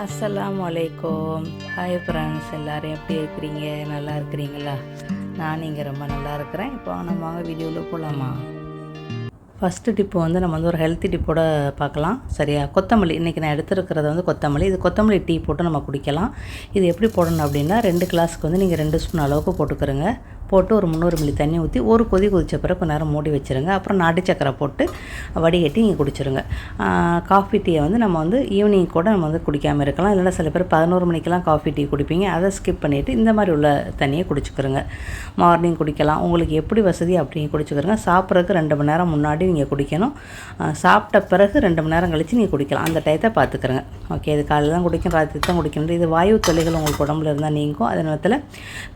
அஸ்லாம் அலைக்கும் hi friends எல்லோரும் எப்படி இருக்கிறீங்க? நல்லா இருக்கிறீங்களா? நான் இங்கே ரொம்ப நல்லா இருக்கிறேன். இப்போ நம்ம வாங்க வீடியோவில் போகலாமா ஃபஸ்ட்டு டிப்பு வந்து நம்ம வந்து ஒரு ஹெல்த்தி டிப்போட பார்க்கலாம். சரியா? கொத்தமல்லி இன்றைக்கி நான் எடுத்துருக்கிறது வந்து கொத்தமல்லி. இது கொத்தமல்லி டீ போட்டு நம்ம குடிக்கலாம். இது எப்படி போடணும் அப்படின்னா ரெண்டு கிளாஸுக்கு வந்து நீங்கள் ரெண்டு ஸ்பூன் அளவுக்கு போட்டுக்கிறோங்க. போட்டு ஒரு முந்நூறு மில்லி தண்ணி ஊற்றி ஒரு கொதி கொதித்த பிறகு கொஞ்ச நேரம் மூடி வச்சுருங்க. அப்புறம் நாட்டு சக்கரை போட்டு வடிகட்டி நீங்கள் குடிச்சிருங்க. காஃபி டீயை வந்து நம்ம வந்து ஈவினிங் கூட நம்ம வந்து குடிக்காமல் இருக்கலாம். இல்லைன்னா சில பேர் பதினோரு மணிக்கெலாம் காஃபி டீ குடிப்பீங்க. அதை ஸ்கிப் பண்ணிவிட்டு இந்த மாதிரி உள்ள தண்ணியை குடிச்சுக்கிறோங்க மார்னிங் குடிக்கலாம். உங்களுக்கு எப்படி வசதி அப்படி குடிச்சுக்கிறோங்க சாப்பிட்றதுக்கு ரெண்டு மணி நேரம் முன்னாடி நீங்கள் குடிக்கணும். சாப்பிட்ட பிறகு ரெண்டு மணி நேரம் கழித்து நீங்கள் குடிக்கலாம். அந்த டயத்தை பார்த்துக்கிறோங்க ஓகே இது காலையில் தான் குடிக்கும் ராத்திரி தான் குடிக்கணும் இது வாயு தொல்லைகள் உங்களுக்கு உடம்புல இருந்தால் நீங்கும். அதே நேரத்தில்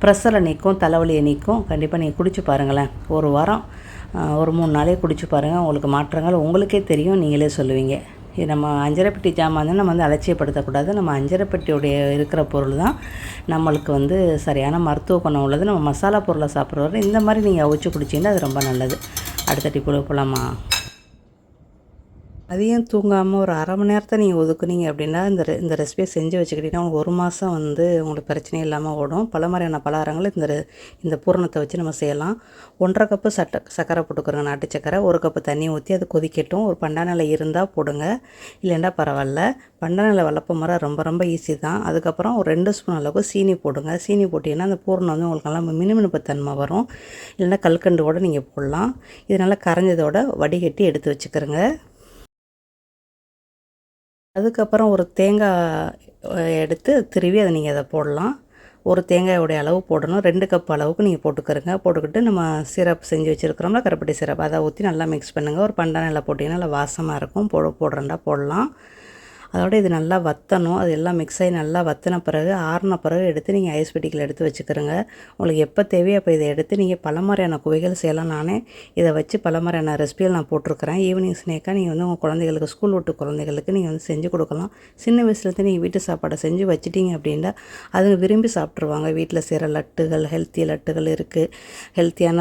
ப்ரெஷரை நீக்கும் தலைவலியை நீக்கும். இருக்கும் கண்டிப்பாக நீங்கள் குடிச்சு பாருங்களேன். ஒரு வாரம் ஒரு மூணு நாளே குடிச்சு பாருங்கள் உங்களுக்கு மாற்றங்கள் உங்களுக்கே தெரியும். நீங்களே சொல்லுவீங்க. இது நம்ம அஞ்சரைப்பட்டி ஜாமான் நம்ம வந்து அலட்சியப்படுத்தக்கூடாது. நம்ம அஞ்சரைப்பெட்டியுடைய இருக்கிற பொருள் தான் நம்மளுக்கு வந்து சரியான மருத்துவ குணம் உள்ளது. நம்ம மசாலா பொருளை சாப்பிட்றவரை இந்த மாதிரி நீங்கள் அவிச்சு குடிச்சிங்கன்னா அது ரொம்ப நல்லது. அடுத்த டிப்புல போகலாமா அதையும் தூங்காமல் ஒரு அரை மணி நேரத்தை நீங்கள் ஒதுக்குனீங்க அப்படின்னா இந்த ரெ- இந்த ரெசிபியை செஞ்சு வச்சுக்கிட்டிங்கன்னா உங்களுக்கு ஒரு மாதம் வந்து உங்களுக்கு பிரச்சனையே இல்லாமல் ஓடும். பல மாதிரியான பலகாரங்கள் இந்த இந்த பூரணத்தை வச்சு நம்ம செய்யலாம். ஒன்றரை கப்பு சட்டை சர்க்கரை போட்டுக்கிறோங்க நாட்டு சக்கரை ஒரு கப்பு தண்ணி ஊற்றி அது கொதிக்கட்டும். ஒரு பண்டாநிலை இருந்தால் போடுங்க. இல்லைன்னா பரவாயில்ல. பண்டாநிலை வளர்ப்ப முறை ரொம்ப ரொம்ப ஈஸி தான். அதுக்கப்புறம் ஒரு ரெண்டு ஸ்பூன் அளவுக்கு சீனி போடுங்க. சீனி போட்டிங்கன்னா அந்த பூரணம் வந்து உங்களுக்கு நல்லா மினுமினுப்பு தன்மை வரும். இல்லைன்னா கல்கண்டு கூட நீங்கள் போடலாம். இது நல்லா கரைஞ்சதோட வடிகட்டி எடுத்து வச்சுக்கிறோங்க. அதுக்கப்புறம் ஒரு தேங்காய் எடுத்து திருவி அதை நீங்கள் அதை போடலாம். ஒரு தேங்காயோடைய அளவு போடணும். ரெண்டு கப் அளவுக்கு நீங்கள் போட்டுக்கிறங்க போட்டுக்கிட்டு நம்ம சிரப் செஞ்சு வச்சுருக்கிறோம்ல கருப்பட்டி சிரப். அதை ஊற்றி நல்லா மிக்ஸ் பண்ணுங்கள் ஒரு பண்டானில் போட்டிங்கன்னா நல்லா வாசமாக இருக்கும். போட போடுறண்டா போடலாம். அதோட இது நல்லா வற்றணும் அது எல்லாம் மிக்ஸ் ஆகி நல்லா வற்றின பிறகு ஆறின பிறகு எடுத்து நீங்கள் ஐஸ் பெட்டிக்கில் எடுத்து வச்சுக்கிறோங்க. உங்களுக்கு எப்போ தேவையோ அப்போ இதை எடுத்து நீங்கள் பல மாதிரியான குவைகள் செய்யலாம். நானே இதை வச்சு பல மாதிரியான ரெசிபிகள் நான் போட்டிருக்கிறேன். ஈவினிங் ஸ்நேக்காக நீங்கள் வந்து உங்கள் குழந்தைகளுக்கு ஸ்கூல் விட்டு குழந்தைகளுக்கு நீங்கள் வந்து செஞ்சு கொடுக்கலாம். சின்ன வயசுலேருந்து நீங்கள் வீட்டு சாப்பாடை செஞ்சு வச்சிட்டீங்க அப்படின்னா அதுங்க விரும்பி சாப்பிட்ருவாங்க வீட்டில் செய்கிற லட்டுகள் ஹெல்த்தி லட்டுகள் இருக்குது ஹெல்த்தியான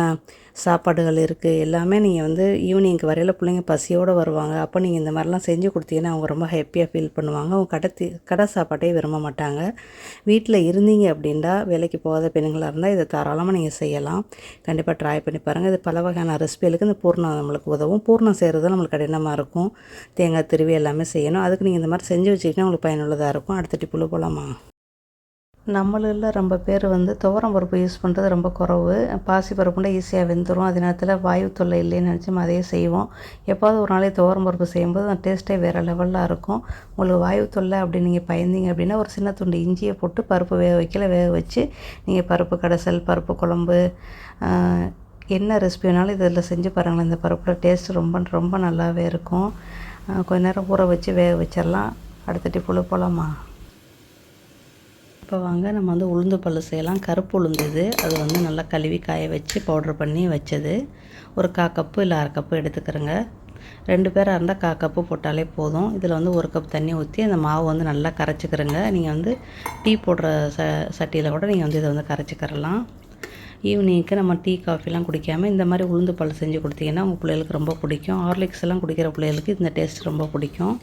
சாப்பாடுகள் இருக்குது எல்லாமே நீங்கள் வந்து ஈவினிங்க்கு வரையில் பிள்ளைங்க பசியோடு வருவாங்க. அப்போ நீங்கள் இந்த மாதிரிலாம் செஞ்சு கொடுத்தீங்கன்னா அவங்க ரொம்ப ஹாப்பியாக ஃபீல் பண்ணுவாங்க. அவங்க கடை தி- கடை சாப்பாட்டே விரும்ப மாட்டாங்க. வீட்டில் இருந்தீங்க அப்படின்னா வேலைக்கு போகாத பெண்களாக இருந்தால் இதை தாராளமாக நீங்கள் செய்யலாம். கண்டிப்பாக ட்ரை பண்ணி பாருங்கள் இது பல வகையான ரெசிபிகளுக்கு இந்த பூர்ணம் நம்மளுக்கு உதவும். பூர்ணம் செய்கிறது நம்மளுக்கு கடினமாக இருக்கும். தேங்காய் திருவி எல்லாமே செய்யணும். அதுக்கு நீங்கள் இந்த மாதிரி செஞ்சு வச்சுக்கிட்டா உங்களுக்கு பயனுள்ளதாக இருக்கும். அடுத்த டிப்புல போகலாமா நம்மளில் ரொம்ப பேர் வந்து துவரம் பருப்பு யூஸ் பண்ணுறது ரொம்ப குறவு. பாசி பருப்புண்டா ஈஸியாக வெந்துடும் அதே நேரத்தில் வாயு தொல்லை இல்லைன்னு நினச்சி அதையே செய்வோம். எப்போது ஒரு நாளைக்கு துவரம் பருப்பு செய்யும்போது அந்த டேஸ்ட்டே வேறு லெவலில் இருக்கும். உங்களுக்கு வாயு தொல்லை அப்படி நீங்கள் பயந்தீங்க அப்படின்னா ஒரு சின்ன துண்டு இஞ்சியை போட்டு பருப்பு வேக வைக்கல வேக வச்சு நீங்கள் பருப்பு கடைசல் பருப்பு குழம்பு என்ன ரெசிபி வேணாலும் இதில் செஞ்சு பாருங்களேன். இந்த பருப்போட டேஸ்ட் ரொம்ப ரொம்ப நல்லாவே இருக்கும். கொஞ்ச நேரம் ஊற வச்சு வேக வச்சிடலாம் அடுத்த டிப்புல போகலாமா இப்போ வாங்க நம்ம வந்து உளுந்து பல்லு செய்யலாம். கருப்பு உளுந்து இது. அது வந்து நல்லா கழுவி காய வச்சு பவுட்ரு பண்ணி வச்சது. ஒரு கா கப்பு இல்லை அரை கப்பு எடுத்துக்கிறேங்க. ரெண்டு பேராக இருந்தால் கா கப்பு போட்டாலே போதும். இதில் வந்து ஒரு கப் தண்ணி ஊற்றி அந்த மாவு வந்து நல்லா கரைச்சிக்கிறேங்க. நீங்கள் வந்து டீ போடுற ச சட்டியில் கூட நீங்கள் வந்து இதை வந்து கரைச்சிக்கிறலாம். ஈவினிங்க்கு நம்ம டீ காஃபிலாம் குடிக்காமல் இந்த மாதிரி உளுந்து பல் செஞ்சு கொடுத்தீங்கன்னா உங்கள் பிள்ளைகளுக்கு ரொம்ப பிடிக்கும். ஹார்லிக்ஸ் எல்லாம் குடிக்கிற பிள்ளைகளுக்கு இந்த டேஸ்ட் ரொம்ப பிடிக்கும்.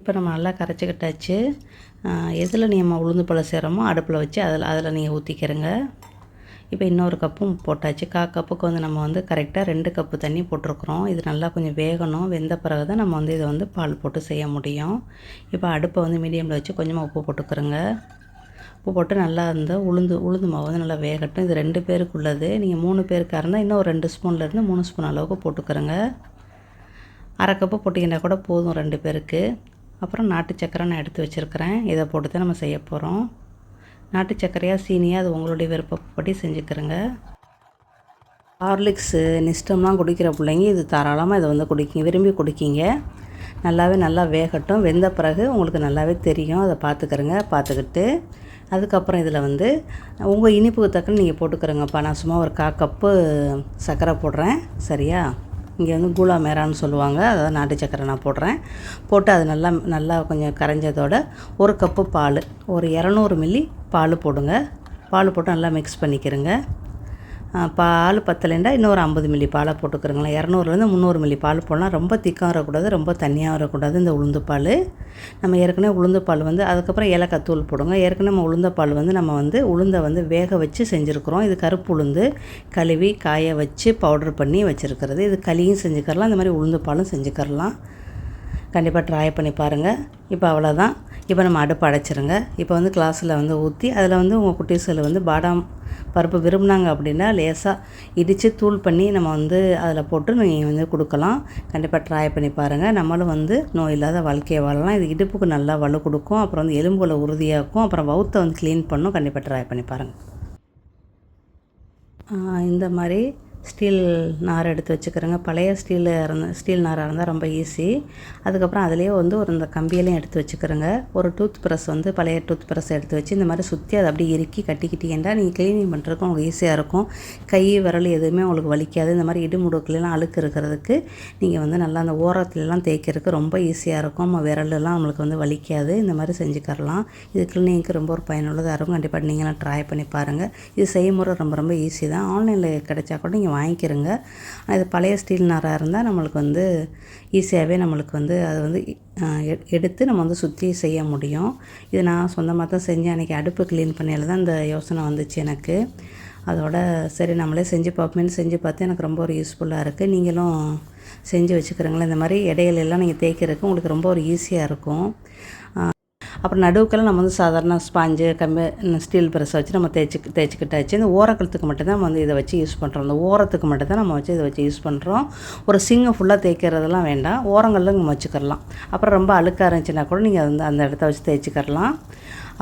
இப்போ நம்ம நல்லா கரைச்சிக்கிட்டாச்சு. எதில் நம்ம உளுந்து பழம் செய்கிறோமோ அடுப்பில் வச்சு அதில் அதில் நீங்கள் ஊற்றிக்கிறங்க இப்போ இன்னொரு கப்பும் போட்டாச்சு. கா கப்புக்கு வந்து நம்ம வந்து கரெக்டாக ரெண்டு கப்பு தண்ணி போட்டிருக்குறோம். இது நல்லா கொஞ்சம் வேகணும். வெந்த பிறகு தான் நம்ம வந்து இதை வந்து பால் போட்டு செய்ய முடியும். இப்போ அடுப்பை வந்து மீடியமில் வச்சு கொஞ்சமாக உப்பு போட்டுக்கிறோங்க. உப்பு போட்டு நல்லா இருந்தால் உளுந்து உளுந்து மாவு வந்து நல்லா வேகட்டும். இது ரெண்டு பேருக்கு உள்ளது நீங்கள் மூணு பேருக்காக இருந்தால் இன்னும் ஒரு ரெண்டு ஸ்பூன்லேருந்து மூணு ஸ்பூன் அளவுக்கு போட்டுக்கிறோங்க. அரை கப்பு போட்டிங்கன்னா கூட போதும் ரெண்டு பேருக்கு. அப்புறம் நாட்டு சக்கரை நான் எடுத்து வச்சுருக்கிறேன். இதை போட்டு தான் நம்ம செய்ய போகிறோம் நாட்டு சக்கரையாக சீனியாக அது உங்களுடைய விருப்பப்படி செஞ்சுக்கிறேங்க. ஹார்லிக்ஸு நிஸ்டம்லாம் குடிக்கிற பிள்ளைங்க இது தாராளமாக இதை வந்து குடிக்கிங்க விரும்பி குடிக்கிங்க. நல்லாவே நல்லா வேகட்டும். வெந்த பிறகு உங்களுக்கு நல்லாவே தெரியும். அதை பார்த்துக்கிறங்க. பார்த்துக்கிட்டு அதுக்கப்புறம் இதில் வந்து உங்கள் இனிப்புக்கு தக்கன்னு நீங்கள் போட்டுக்கிறங்கப்பா. நான் சும்மா ஒரு கா கப்பு சர்க்கரை போடுறேன். சரியா? இங்கே வந்து கூலா மேரான்னு சொல்லுவாங்க. அதாவது நாட்டு சக்கரை நான் போடுறேன். போட்டு அது நல்லா நல்லா கொஞ்சம் கரைஞ்சதோட ஒரு கப்பு பால் ஒரு இரநூறு மில்லி பால் போடுங்க. பால் போட்டு நல்லா மிக்ஸ் பண்ணிக்கிறேங்க. பால் பத்தலைண்டா இன்னொரு ஐம்பது மில்லி பாலை போட்டுக்கிறோங்களேன். இரநூறுலேருந்து முந்நூறு மில்லி பால் போடலாம். ரொம்ப திக்காக வரக்கூடாது ரொம்ப தண்ணியாக வரக்கூடாது இந்த உளுந்து பால். நம்ம ஏற்கனவே உளுந்து பால் வந்து அதுக்கப்புறம் ஏலக்காய் தூள் போடுங்க. ஏற்கனவே நம்ம உளுந்த பால் வந்து நம்ம வந்து உளுந்தை வந்து வேக வச்சு செஞ்சுருக்குறோம். இது கருப்பு உளுந்து கழுவி காய வச்சு பவுடர் பண்ணி வச்சுருக்கிறது. இது களியும் செஞ்சுக்கரலாம் இந்த மாதிரி உளுந்து பாலும் செஞ்சுக்கரலாம். கண்டிப்பாக ட்ரை பண்ணி பாருங்கள் இப்போ அவ்வளோதான். இப்போ நம்ம அடுப்பு அடைச்சிருங்க. இப்போ வந்து கிளாஸில் வந்து ஊற்றி அதில் வந்து உங்கள் குட்டீஸில் வந்து பாதாம் பருப்பு விரும்பினாங்க அப்படின்னா லேசாக இடித்து தூள் பண்ணி நம்ம வந்து அதில் போட்டு நீங்கள் வந்து கொடுக்கலாம். கண்டிப்பாக ட்ரை பண்ணி பாருங்கள் நம்மளும் வந்து நோய் இல்லாத வாழ்க்கையை வாழலாம். இது இடுப்புக்கு நல்லா வலு கொடுக்கும். அப்புறம் வந்து எலும்புகளை உறுதியாக்கும். அப்புறம் வவுத்தை வந்து க்ளீன் பண்ணும். கண்டிப்பாக ட்ரை பண்ணி பாருங்கள் இந்த மாதிரி ஸ்டீல் நார் எடுத்து வச்சுக்கிறேங்க. பழைய ஸ்டீலு இருந்த ஸ்டீல் நாராக இருந்தால் ரொம்ப ஈஸி. அதுக்கப்புறம் அதுலேயே வந்து ஒரு இந்த கம்பியிலையும் எடுத்து வச்சுக்கிறேங்க. ஒரு டூத் ப்ரஷ் வந்து பழைய டூத் ப்ரஷ் எடுத்து வச்சு இந்த மாதிரி சுற்றி அதை அப்படியே இறுக்கி கட்டிக்கிட்டீங்கன்னா நீங்கள் க்ளீனிங் பண்ணுறதுக்கு உங்களுக்கு ஈஸியாக இருக்கும். கை விரல் எதுவுமே உங்களுக்கு வலிக்காது. இந்த மாதிரி இடுமுடுக்குலாம் அழுக்கு இருக்கிறதுக்கு நீங்கள் வந்து நல்லா அந்த ஓரத்துலலாம் தேய்க்கிறதுக்கு ரொம்ப ஈஸியாக இருக்கும். நம்ம விரலெல்லாம் நம்மளுக்கு வந்து வலிக்காது. இந்த மாதிரி செஞ்சுக்கரலாம் இது க்ளீனிங்க்கு ரொம்ப ஒரு பயனுள்ளதாக இருக்கும். கண்டிப்பாக நீங்களாம் ட்ரை பண்ணி பாருங்கள் இது செய்முறை ரொம்ப ரொம்ப ஈஸி தான். ஆன்லைனில் கிடைச்சா கூட நீங்கள் வாங்கிக்கிறங்க. இது பழைய ஸ்டீல் நாராக இருந்தால் நம்மளுக்கு வந்து ஈஸியாகவே நம்மளுக்கு வந்து அதை வந்து எடுத்து நம்ம வந்து சுற்றி செய்ய முடியும். இது நான் சொந்தமாக தான் செஞ்சேன். அன்றைக்கி அடுப்பு க்ளீன் பண்ணியில் தான் இந்த யோசனை வந்துச்சு எனக்கு. அதோட சரி நம்மளே செஞ்சு பார்ப்போம்னு செஞ்சு பார்த்து எனக்கு ரொம்ப ஒரு யூஸ்ஃபுல்லாக இருக்குது நீங்களும் செஞ்சு வச்சுக்கிறீங்களா. இந்த மாதிரி இடையிலெல்லாம் நீங்கள் தேய்க்கிறதுக்கு உங்களுக்கு ரொம்ப ஒரு ஈஸியாக இருக்கும். அப்புறம் நடுவுக்கெல்லாம் நம்ம வந்து சாதாரண ஸ்பாஞ்சு கம்பி ஸ்டீல் ப்ரெஸ்ஸை வச்சு நம்ம தேய்ச்சி தேய்ச்சிக்கிட்டாச்சு. இந்த ஓரக்கழுத்துக்கு மட்டும்தான் நம்ம வந்து இதை வச்சு யூஸ் பண்ணுறோம் இந்த ஓரத்துக்கு மட்டும் தான் நம்ம வச்சு இதை வச்சு யூஸ் பண்ணுறோம் ஒரு சிங்கை ஃபுல்லாக தேய்க்கிறதெல்லாம் வேண்டாம். ஓரங்களில் நம்ம வச்சுக்கிறலாம். அப்புறம் ரொம்ப அழுக்காக இருந்துச்சுன்னா கூட நீங்கள் வந்து அந்த இடத்த வச்சு தேய்ச்சிக்கிறலாம்.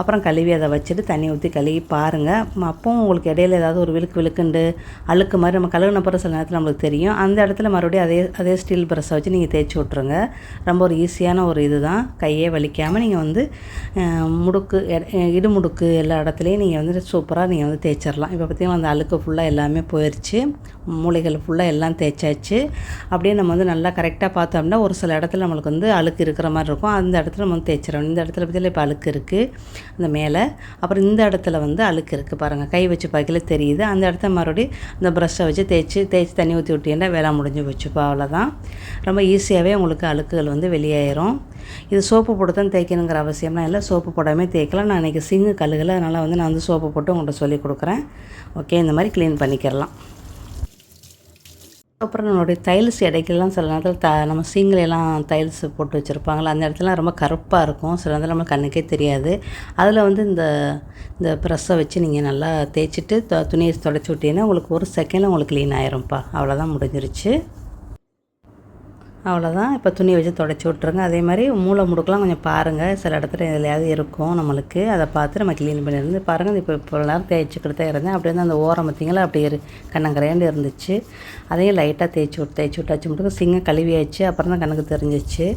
அப்புறம் கழுவி அதை வச்சுட்டு தண்ணி ஊற்றி கழுவி பாருங்கள் அப்போவும் உங்களுக்கு இடையில ஏதாவது ஒரு விழுக்கு விழுக்குண்டு அழுக்கு மாதிரி நம்ம கழுவின பிறகு சில நேரத்தில் நம்மளுக்கு தெரியும். அந்த இடத்துல மறுபடியும் அதே அதே ஸ்டீல் ப்ரெஸ்ஸை வச்சு நீங்கள் தேய்ச்சி விட்ருங்க ரொம்ப ஒரு ஈஸியான ஒரு இது தான் கையே வலிக்காமல் நீங்கள் வந்து முடுக்கு இடுமுடுக்கு எல்லா இடத்துலையும் நீங்கள் வந்து சூப்பராக நீங்கள் வந்து தேய்ச்சிடலாம் இப்போ பார்த்திங்கன்னா அந்த அழுக்கு ஃபுல்லாக எல்லாமே போயிடுச்சு மூளைகள் ஃபுல்லாக எல்லாம் தேய்ச்சாச்சு. அப்படியே நம்ம வந்து நல்லா கரெக்டாக பார்த்தோம்னா ஒரு சில இடத்துல நம்மளுக்கு வந்து அழுக்கு இருக்கிற மாதிரி இருக்கும். அந்த இடத்துல நம்ம வந்து தேய்ச்சிடணும் இந்த இடத்துல பற்றியில் இப்போ அழுக்கு இருக்குது அந்த மேலே. அப்புறம் இந்த இடத்துல வந்து அழுக்கு இருக்குது பாருங்கள் கை வச்சு பார்க்கல தெரியுது. அந்த இடத்த மறுபடியும் இந்த ப்ரஷ்ஷை வச்சு தேய்ச்சி தேய்ச்சி தண்ணி ஊற்றி விட்டீங்கன்னா வேலை முடிஞ்சு வச்சுப்போ அவ்வளோதான் ரொம்ப ஈஸியாகவே உங்களுக்கு அழுக்குகள் வந்து வெளியாயிரும். இது சோப்பு போட்டு தான் தேய்க்கணுங்கிற அவசியம்லாம் இல்லை. சோப்பு போடாமல் தேய்க்கலாம். நான் இன்றைக்கி சிங்கு கழுகலை. அதனால் வந்து நான் வந்து சோப்பு போட்டு உங்கள்கிட்ட சொல்லி கொடுக்குறேன். ஓகே இந்த மாதிரி க்ளீன் பண்ணிக்கிறலாம். அப்புறம் நம்மளுடைய தைல்ஸ் இடைக்கெல்லாம் சில நேரத்தில் த நம்ம சீங்கிலெல்லாம் தைல்ஸ் போட்டு வச்சுருப்பாங்களா அந்த இடத்துலலாம் ரொம்ப கருப்பாக இருக்கும். சில நேரத்தில் நம்ம கண்ணுக்கே தெரியாது. அதில் வந்து இந்த இந்த ப்ரெஸ்ஸை வச்சு நீங்கள் நல்லா தேய்ச்சிட்டு துணியை தொடச்சி விட்டீங்கன்னா உங்களுக்கு ஒரு செகண்டில் உங்களுக்கு க்ளீன் ஆயிரும்ப்பா. அவ்வளோதான் முடிஞ்சிருச்சு. அவ்வளோதான் இப்போ துணி வச்சு தொடச்சி விட்ருங்க அதே மாதிரி மூளை முடுக்கெலாம் கொஞ்சம் பாருங்கள் சில இடத்துல எதுலையாவது இருக்கும் நம்மளுக்கு. அதை பார்த்து நம்ம க்ளீன் பண்ணியிருந்து பாருங்கள் இப்போ இப்போ நேரம் தேய்ச்சிக்கிட்டு தான் இருந்தேன். அப்படி வந்து அந்த ஓரம் பார்த்திங்களா? அப்படி இரு கண்ணங்கரையாண்டு இருந்துச்சு. அதையும் லைட்டாக தேய்ச்சி விட்டு தேய்ச்சி விட்டாச்சு மட்டும் சிங்கம் கழுவியாச்சு அப்புறம் தான் கணக்கு தெரிஞ்சிச்சு.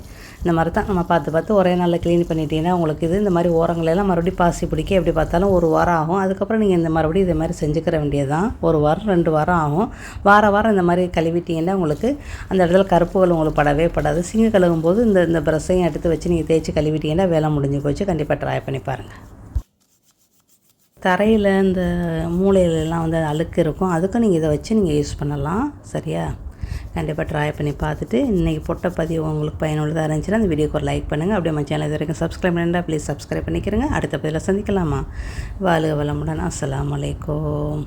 இந்த மாதிரி தான் நம்ம பார்த்து பார்த்து ஒரே நாளில் க்ளீன் பண்ணிட்டீங்கன்னா உங்களுக்கு இது இந்த மாதிரி ஓரங்களெல்லாம் மறுபடியும் பாசி பிடிக்க எப்படி பார்த்தாலும் ஒரு வாரம் ஆகும். அதுக்கப்புறம் நீங்கள் இந்த மறுபடியும் இதே மாதிரி செஞ்சுக்கிற வேண்டியது தான் ஒரு வாரம் ரெண்டு வாரம் ஆகும். வார வாரம் இந்த மாதிரி கழுவிட்டிங்கன்னா உங்களுக்கு அந்த இடத்துல கருப்புகள் உங்களுக்கு படவே படாது. சிங்க கழுவும் போது இந்த இந்த ப்ரெஸ்ஸையும் எடுத்து வச்சு நீங்கள் தேய்ச்சி கழுவிட்டீங்கன்னா வேலை முடிஞ்சு போச்சு. கண்டிப்பாக ட்ரை பண்ணி பாருங்கள் தரையில் இந்த மூளையிலலாம் வந்து அழுக்கு இருக்கும். அதுக்கும் நீங்கள் இதை வச்சு நீங்கள் யூஸ் பண்ணலாம். சரியா? கண்டிப்பாக ட்ரை பண்ணி பார்த்துட்டு இன்றைக்கி பொட்ட பதிவு உங்களுக்கு பயனுள்ளதாக இருந்துச்சுன்னா அந்த வீடியோக்கு ஒரு லைக் பண்ணுங்கள் அப்படியே நம்ம சேனல் இது வரைக்கும் சப்ஸ்கிரைப் பண்ணிருந்தால் ப்ளீஸ் சப்ஸ்கிரைப் பண்ணிக்கிறேங்க. அடுத்த பதிவில் சந்திக்கலாமா? வாழ்க வளமுடன். அஸ்லாம் வலைக்கம்